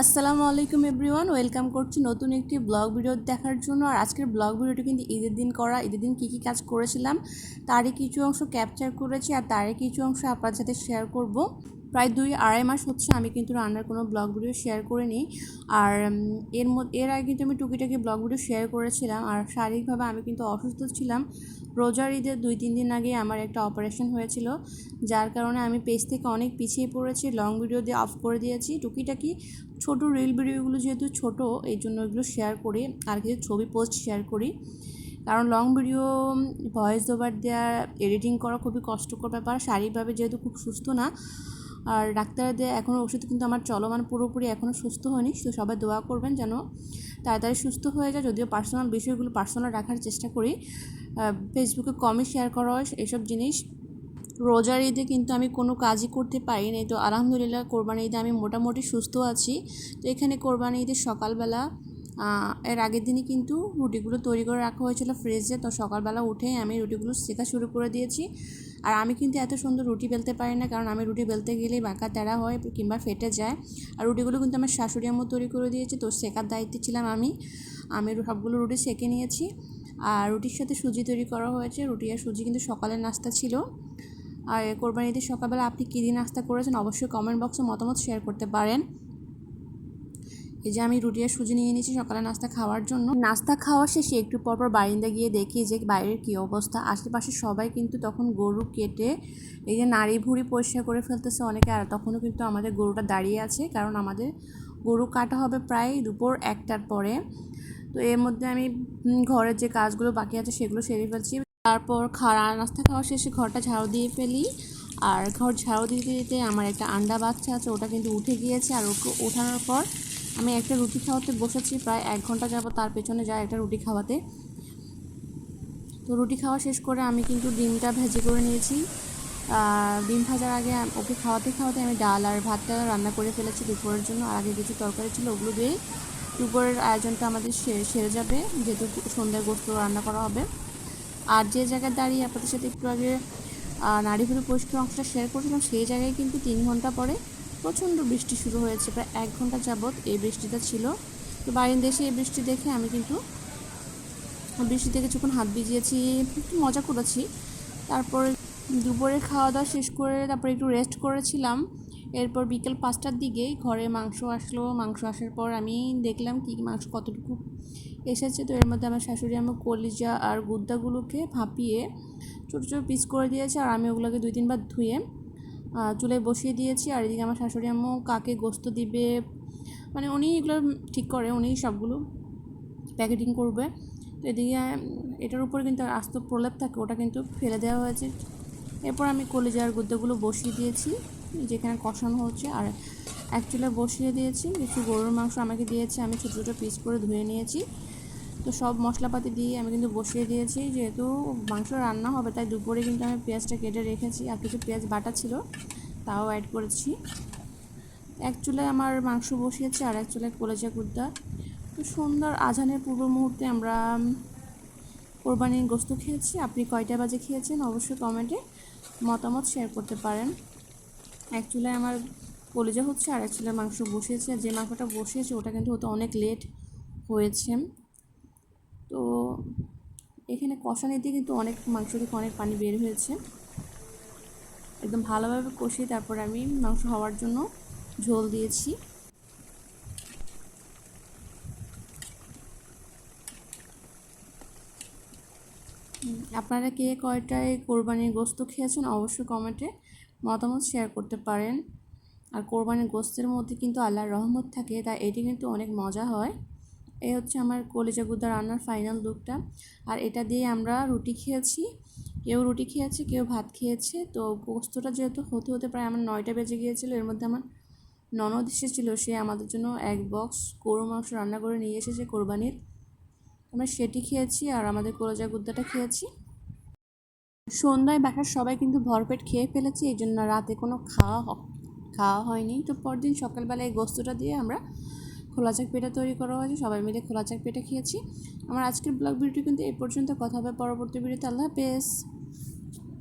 আসসালামু আলাইকুম everyone, welcome করছি নতুন একটি ব্লগ ভিডিও দেখার জন্য। আর আজকের ব্লগ ভিডিওটি কিন্তু ঈদের দিন করা, ঈদের দিন কী কী কাজ করেছিলাম, তারই কিছু অংশ ক্যাপচার করেছি, আর তারই কিছু অংশ আপনার সাথে শেয়ার করব। প্রায় দুই আড়াই মাস হচ্ছে আমি কিন্তু রান্নার কোনো ব্লগ ভিডিও শেয়ার করিনি। আর এর মধ্যে এর আগে কিন্তু আমি টুকিটাকি ব্লগ ভিডিও শেয়ার করেছিলাম। আর শারীরিকভাবে আমি কিন্তু অসুস্থ ছিলাম। রোজার ঈদের দুই, তিন দিন আগে আমার একটা অপারেশন হয়েছিল। যার কারণে আমি পেজ থেকে অনেক পিছিয়ে পড়েছি লং ভিডিও দিয়ে অফ করে দিয়েছি। টুকিটাকি ছোট রিল ভিডিওগুলো যেহেতু ছোট, এই জন্য এগুলো শেয়ার করি। আর কিছু ছবি পোস্ট শেয়ার করি। কারণ লং ভিডিও ভয়েস ওভার দেওয়া এডিটিং করা খুবই কষ্টকর ব্যাপার। শারীরিকভাবে যেহেতু খুব সুস্থ না আর ডাক্তারের দেওয়া এখনও ওষুধ কিন্তু আমার চলমান পুরোপুরি এখনও সুস্থ হয়নি। তো সবাই দোয়া করবেন যেন তাড়াতাড়ি সুস্থ হয়ে যায়। যদিও পার্সোনাল বিষয়গুলো পার্সোনাল রাখার চেষ্টা করি। ফেসবুকে কমই শেয়ার করা হয় এসব জিনিস। রোজার ঈদে কিন্তু আমি কোনো কাজই করতে পারিনি তো আলহামদুলিল্লাহ কোরবানি ঈদে আমি মোটামুটি সুস্থ আছি। তো এখানে কোরবানি ঈদের সকালবেলা এর আগের দিনই কিন্তু রুটিগুলো তৈরি করে রাখা হয়েছিল ফ্রিজে। তো সকালবেলা উঠেই আমি রুটিগুলো শেখা শুরু করে দিয়েছি। আর আমি কিন্তু এত সুন্দর রুটি বেলতে পারি না, কারণ আমি রুটি বেলতে গেলেই বাঁকা তেড়া হয় কিংবা ফেটে যায়। আর রুটিগুলো কিন্তু আমার শাশুড়ি আম্মু তৈরি করে দিয়েছে, তো শেখার দায়িত্বে ছিলাম আমি। আমি সবগুলো রুটি সেঁকে নিয়েছি। আর রুটির সাথে সুজি তৈরি করা হয়েছে। রুটি আর সুজি কিন্তু সকালের নাস্তা ছিল। আর কোরবানি ঈদের সকালবেলা আপনি কী দিন নাস্তা করেছেন অবশ্যই কমেন্ট বক্সে মতামত শেয়ার করতে পারেন। এই যে আমি রুটি আর সুজি নিয়ে নিয়েছি সকালে নাস্তা খাওয়ার জন্য। নাস্তা খাওয়া শেষে একটু পরপর বারিন্দা গিয়ে দেখি যে বাইরের কী অবস্থা। আশেপাশে সবাই কিন্তু তখন গরু কেটে এই যে নাড়ি ভুড়ি পরিষ্কার করে ফেলতেছে অনেকে, আর তখনও কিন্তু আমাদের গরুটা দাঁড়িয়ে আছে, কারণ আমাদের গরু কাটা হবে প্রায় দুপুর একটার পরে। তো এর মধ্যে আমি ঘরের যে কাজগুলো বাকি আছে সেগুলো সেরে ফেলছি। তারপর খাওয়া, নাস্তা খাওয়া শেষে ঘরটা ঝাড়ু দিয়ে ফেলি। আর ঘর ঝাড়ু দিতে দিতে আমার একটা আন্ডা বাচ্চা আছে, ওটা কিন্তু উঠে গিয়েছে। আর ওকে ওঠানোর পর আমি একটা রুটি খাওয়াতে বসেছি, প্রায় এক ঘণ্টা যাব তার পেছনে যায় একটা রুটি খাওয়াতে। তো রুটি খাওয়া শেষ করে আমি কিন্তু ডিমটা ভেজে করে নিয়েছি। ডিম ভাজার আগে ওকে খাওয়াতে খাওয়াতে আমি ডাল আর ভাতটা রান্না করে ফেলেছি দুপুরের জন্য। আর আগে কিছু তরকারি ছিল ওগুলো দিয়ে দুপুরের আয়োজনটা আমাদের সেরে যাবে। যেহেতু সন্ধ্যায় গোস্ত রান্না করা হবে। আর যে জায়গায় দাঁড়িয়ে আপনাদের সাথে একটু আগে নারী ভুড়ি পরিষ্কার অংশটা শেয়ার করেছিলাম, সেই জায়গায় কিন্তু তিন ঘণ্টা পরে প্রচণ্ড বৃষ্টি শুরু হয়েছে, প্রায় এক ঘণ্টা যাবৎ এই বৃষ্টিটা ছিল। তো বাইরের দেশে এই বৃষ্টি দেখে আমি কিন্তু বৃষ্টি থেকে যখন হাত ভিজিয়েছি, একটু মজা করেছি। তারপর দুপুরে খাওয়া দাওয়া শেষ করে তারপর একটু রেস্ট করেছিলাম। এরপর বিকেল পাঁচটার দিকে ঘরে মাংস আসলো। মাংস আসার পর আমি দেখলাম কি মাংস কতটুকু এসেছে। তো এর মধ্যে আমার শাশুড়ি আমার কলিজা আর গুদ্দাগুলোকে ভাপিয়ে ছোটো ছোটো পিস করে দিয়েছে। আর আমি ওগুলোকে দুই, তিনবার ধুয়ে চুলায় বসিয়ে দিয়েছি। আর এদিকে আমার শাশুড়ি আম্মু কাকে গোস্ত দিবে মানে উনি এগুলো ঠিক করে, উনি সবগুলো প্যাকেটিং করবে। তো এদিকে এটার উপর কিন্তু আস্ত প্রলেপ থাকে, ওটা কিন্তু ফেলে দেওয়া হয়েছে। এরপর আমি কলিজার গুদ্দাগুলো বসিয়ে দিয়েছি, যেখানে কষানো হচ্ছে। আর এক চুলে বসিয়ে দিয়েছি, কিছু গরুর মাংস আমাকে দিয়েছে। আমি ছোটো ছোটো পিস করে ধুয়ে নিয়েছি। তো সব মশলাপাতি দিয়ে আমি কিন্তু বসিয়ে দিয়েছি। যেহেতু মাংস রান্না হবে, তাই দুপুরে কিন্তু আমি পেঁয়াজটা কেটে রেখেছি। আর কিছু পেঁয়াজ বাটা ছিল, তাও অ্যাড করেছি। এক চুলায় আমার মাংস বসিয়েছি আর এক চুলায় কলেজা গুদ্দা তো সুন্দর আজানের পূর্ব মুহূর্তে আমরা কোরবানির গোস্ত খেয়েছি। আপনি কয়টা বাজে খেয়েছেন অবশ্যই কমেন্টে মতামত শেয়ার করতে পারেন। এক চুলায় আমার কলেজা হচ্ছে আর এক চুলায় মাংস বসিয়েছে। আর যে মাংসটা বসিয়েছে, ওটা কিন্তু হতে অনেক লেট হয়েছে। এখানে কষানি দিয়ে কিন্তু অনেক মাংস থেকে অনেক পানি বের হয়েছে। একদম ভালোভাবে কষিয়ে তারপর আমি মাংস হওয়ার জন্য ঝোল দিয়েছি। আপনারা কে কয়টায় কোরবানির গোস্ত খেয়েছেন অবশ্যই কমেন্টে মতামত শেয়ার করতে পারেন। আর কোরবানির গোস্তের মধ্যে কিন্তু আল্লাহর রহমত থাকে তাই এটি কিন্তু অনেক মজা হয়। এই হচ্ছে আমার কলিজা গুদা রান্নার ফাইনাল লুকটা আর এটা দিয়ে আমরা রুটি খেয়েছি। কেউ রুটি খেয়েছে, কেউ ভাত খেয়েছে। তো গোস্তটা যেহেতু হতে হতে প্রায় আমার নয়টা বেজে গিয়েছিল, এর মধ্যে আমার ননদ এসেছিল। সে আমাদের জন্য এক বক্স গরু মাংস রান্না করে নিয়ে এসেছে কোরবানির। আমরা সেটি খেয়েছি আর আমাদের কলেজা গুদ্দাটা খেয়েছি। সন্ধ্যায় বাসার সবাই কিন্তু ভরপেট খেয়ে ফেলেছি, এই জন্য রাতে কোনো খাওয়া খাওয়া হয়নি। তো পরদিন সকালবেলা এই গোস্তটা দিয়ে আমরা খোলা চাক পেটা তৈরি করা হয়েছে, সবাই মিলে খোলা চাক পেটা খেয়েছি। আমার আজকের ব্লগ ভিডিওটি কিন্তু এই পর্যন্ত, কথা হবে পরবর্তী ভিডিওতে। আল্লাহ হাফেজ।